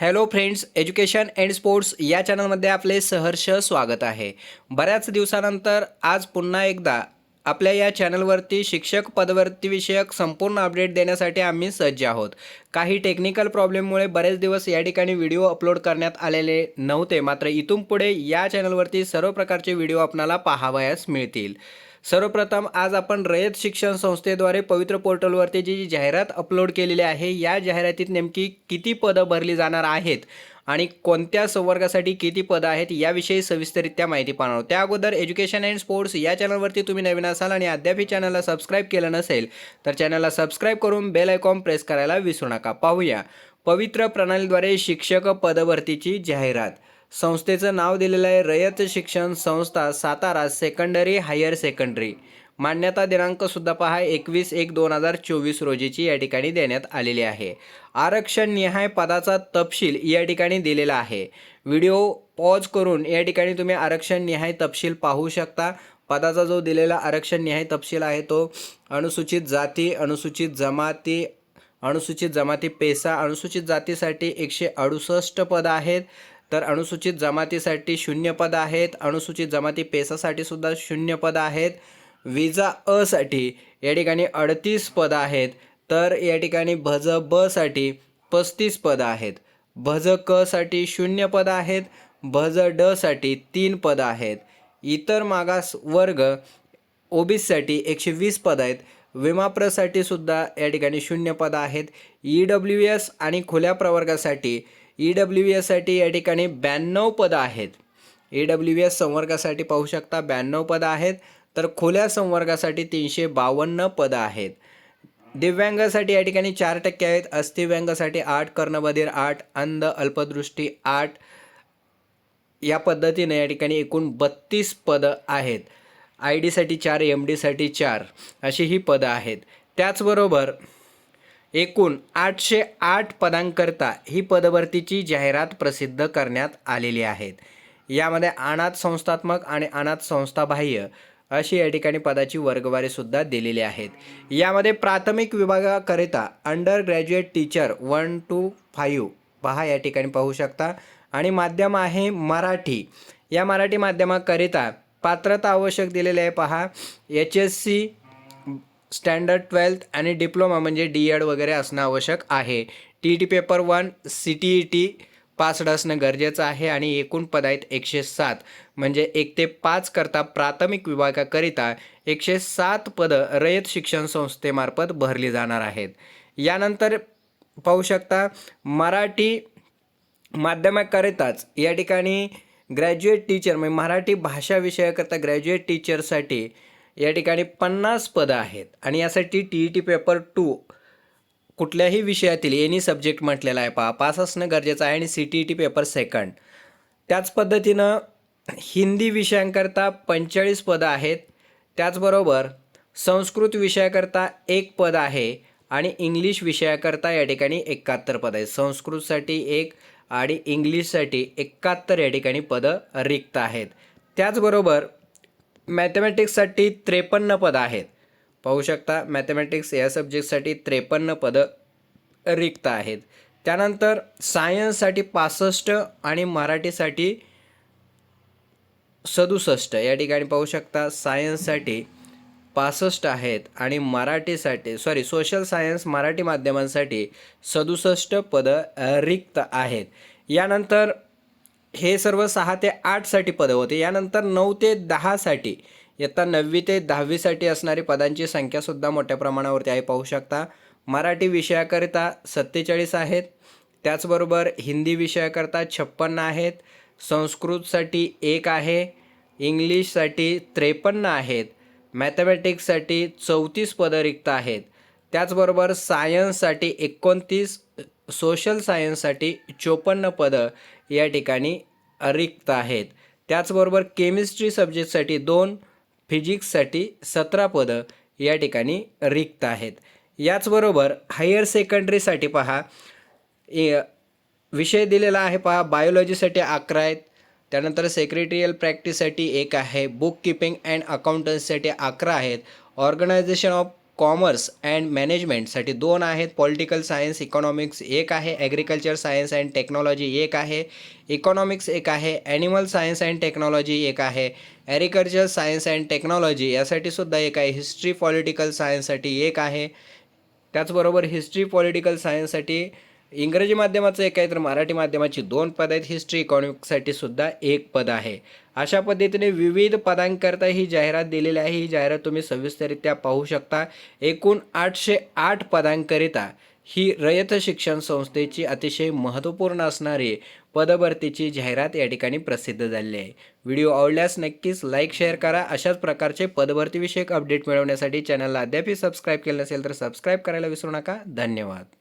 Hello friends education and sports या चॅनलमध्ये आपले सहर्ष स्वागत आहे. बऱ्याच दिवसानंतर आज पुन्हा एकदा आपल्या या चॅनलवरती शिक्षक पदवर्तीविषयक संपूर्ण अपडेट देण्यासाठी आम्ही सज्ज आहोत. काही टेक्निकल प्रॉब्लेममुळे बरेच दिवस या ठिकाणी व्हिडिओ अपलोड करण्यात आलेले नव्हते. मात्र इथून पुढे या चॅनलवरती सर्व प्रकारचे व्हिडिओ आपणाला पाहावयास मिळतील. सर्वप्रथम आज आपण रयत शिक्षण संस्थेद्वारे पवित्र पोर्टलवरती जी जी जाहिरात अपलोड केलेली आहे या जाहिरातीत नेमकी किती पदं भरली जाणार आहेत आणि कोणत्या संवर्गासाठी किती पदं आहेत याविषयी सविस्तरित्या माहिती पाहणार त्या अगोदर एज्युकेशन अँड स्पोर्ट्स या चॅनलवरती तुम्ही नवीन असाल आणि अद्याप चॅनलला सबस्क्राईब केलं नसेल तर चॅनलला सबस्क्राईब करून बेल आयकॉन प्रेस करायला विसरू नका. पाहूया. पवित्र प्रणालीद्वारे शिक्षक पदभरतीची जाहिरात. संस्थेचं नाव दिलेलं आहे रयत शिक्षण संस्था सातारा सेकंडरी हायर सेकंडरी मान्यता दिनांकसुद्धा पहा एकवीस एक दोन हजार चोवीस रोजीची या ठिकाणी देण्यात आलेली आहे. आरक्षण निहाय पदाचा तपशील या ठिकाणी दिलेला आहे. व्हिडिओ पॉज करून या ठिकाणी तुम्ही आरक्षण निहाय तपशील पाहू शकता. पदाचा जो दिलेला आरक्षण निहाय तपशील आहे तो अनुसूचित जाती अनुसूचित जमाती अनुसूचित जमाती पेसा अनुसूचित जातीसाठी एकशे अडुसष्ट पदं आहेत. तर अनुसूचित जमातीसाठी शून्य पद आहेत. अनुसूचित जमाती पेसासाठी सुद्धा शून्य पद आहेत. विजा असाठी या ठिकाणी अडतीस पद आहेत. तर या ठिकाणी भज बसाठी पस्तीस पद आहेत. भज कसाठी शून्य पद आहेत. भज डसाठी तीन पदं आहेत. इतर मागास वर्ग ओबीसीसाठी एकशे वीस पद आहेत. विमाप्रसाठी सुद्धा या ठिकाणी शून्य पद आहेत. ई डब्ल्यू एस आणि खुल्या प्रवर्गासाठी ई डब्ल्यू एससाठी या ठिकाणी ब्याण्णव पदं आहेत. ई डब्ल्यू एस संवर्गासाठी पाहू शकता ब्याण्णव पदं आहेत. तर खुल्या संवर्गासाठी तीनशे बावन्न पदं आहेत. दिव्यांगासाठी या ठिकाणी चार टक्के आहेत. अस्थिव्यांगासाठी आठ कर्णबधीर आठ अंध अल्पदृष्टी आठ. या पद्धतीने या ठिकाणी एकूण बत्तीस पदं आहेत. आय डीसाठी चार एम डीसाठी चार अशी ही पदं आहेत. त्याचबरोबर एकूण आठशे आठ पदांकरता ही पदभरतीची जाहिरात प्रसिद्ध करण्यात आलेली आहेत. यामध्ये अनाथ संस्थात्मक आणि अनाथ संस्थाबाह्य अशी या ठिकाणी पदाची वर्गवारीसुद्धा दिलेली आहेत. यामध्ये प्राथमिक विभागाकरिता undergraduate teacher one two five पहा या ठिकाणी पाहू शकता. आणि माध्यम आहे मराठी. या मराठी माध्यमाकरिता पात्रता आवश्यक दिलेली आहे पहा. H S C standard twelfth आणि डिप्लोमा म्हणजे डी एड वगैरे असणं आवश्यक आहे. T E T paper one C T E T passed असणं गरजेचं आहे आणि एकूण पद आहेत एकशे सात. म्हणजे एक ते पाच करता प्राथमिक विभागाकरिता एकशे सात पदं रयत शिक्षण संस्थेमार्फत भरली जाणार आहेत. यानंतर पाहू शकता मराठी माध्यमाकरिताच या ठिकाणी ग्रॅज्युएट टीचर म्हणजे मराठी भाषा विषयाकरता ग्रॅज्युएट टीचरसाठी या ठिकाणी पन्नास पदं आहेत. आणि यासाठी T E T paper two कुठल्याही विषयातील एनी सब्जेक्ट म्हटलेला आहे. पहा पास असणं गरजेचं आहे आणि C T E T paper second त्याच पद्धतीनं हिंदी विषयांकरता पंचेचाळीस पदं आहेत. त्याचबरोबर संस्कृत विषयाकरता एक पद आहे आणि इंग्लिश विषयाकरता या ठिकाणी एकाहत्तर पद आहेत. संस्कृतसाठी एक आणि इंग्लिशसाठी एकाहत्तर या ठिकाणी पदं रिक्त आहेत. त्याचबरोबर मॅथमॅटिक्ससाठी त्रेपन्न पदं आहेत. पाहू शकता मॅथमॅटिक्स या सब्जेक्टसाठी त्रेपन्न पदं रिक्त आहेत. त्यानंतर सायन्ससाठी पासष्ट आणि मराठीसाठी सदुसष्ट. या ठिकाणी पाहू शकता सायन्ससाठी पासष्ट आहेत आणि मराठीसाठी सॉरी सोशल सायन्स मराठी माध्यमांसाठी सदुसष्ट पदं रिक्त आहेत. यानंतर हे सर्व सहा ते आठसाठी पदं होते. यानंतर नऊ ते दहासाठी इयत्ता नववी ते दहावीसाठी असणारी पदांची संख्यासुद्धा मोठ्या प्रमाणावरती आहे. पाहू शकता मराठी विषयाकरिता सत्तेचाळीस आहेत. त्याचबरोबर हिंदी विषयाकरता छप्पन्न आहेत. संस्कृतसाठी एक आहे. इंग्लिशसाठी त्रेपन्न आहेत. मॅथमॅटिक्ससाठी चौतीस पदं रिक्त आहेत. त्याचबरोबर सायन्ससाठी एकोणतीस सोशल सायन्ससाठी चोपन्न पदं या ठिकाणी रिक्त आहेत. त्याचबरोबर केमिस्ट्री सब्जेक्टसाठी दोन फिजिक्ससाठी सतरा पदं या ठिकाणी रिक्त आहेत. याचबरोबर हायर सेकंडरीसाठी पहा विषय दिलेला आहे पहा बायोलॉजीसाठी अकरा आहेत. त्यानंतर सेक्रेटरियल प्रॅक्टिससाठी एक आहे बुक किपिंग अँड अकाउंटन्ससाठी अकरा आहेत. ऑर्गनायझेशन ऑफ कॉमर्स अँड मॅनेजमेंटसाठी दोन आहेत. पॉलिटिकल सायन्स इकॉनॉमिक्स एक आहे. ॲग्रिकल्चर सायन्स अँड टेक्नॉलॉजी एक आहे. इकॉनॉमिक्स एक आहे. ॲनिमल सायन्स अँड टेक्नॉलॉजी एक आहे. ॲग्रिकल्चर सायन्स अँड टेक्नॉलॉजी यासाठी सुद्धा एक आहे. हिस्ट्री पॉलिटिकल सायन्ससाठी एक आहे. त्याचबरोबर हिस्ट्री पॉलिटिकल सायन्ससाठी इंग्रजी माध्यमाचं एक आहे तर मराठी माध्यमाची दोन पद आहेत. हिस्ट्री इकॉनॉमिक्ससाठी सुद्धा एक पद आहे. अशा पद्धतीने विविध पदांकरता ही जाहिरात दिलेली आहे. ही जाहिरात तुम्ही सविस्तररित्या पाहू शकता. एकूण आठशे आठ पदांकरिता ही रयत शिक्षण संस्थेची अतिशय महत्त्वपूर्ण असणारी पदभरतीची जाहिरात या ठिकाणी प्रसिद्ध झालेली आहे. व्हिडिओ आवडल्यास नक्कीच लाईक शेअर करा. अशाच प्रकारचे पदभरतीविषयक अपडेट मिळवण्यासाठी चॅनलला अद्यापही सबस्क्राईब केलं नसेल तर सबस्क्राईब करायला विसरू नका. धन्यवाद.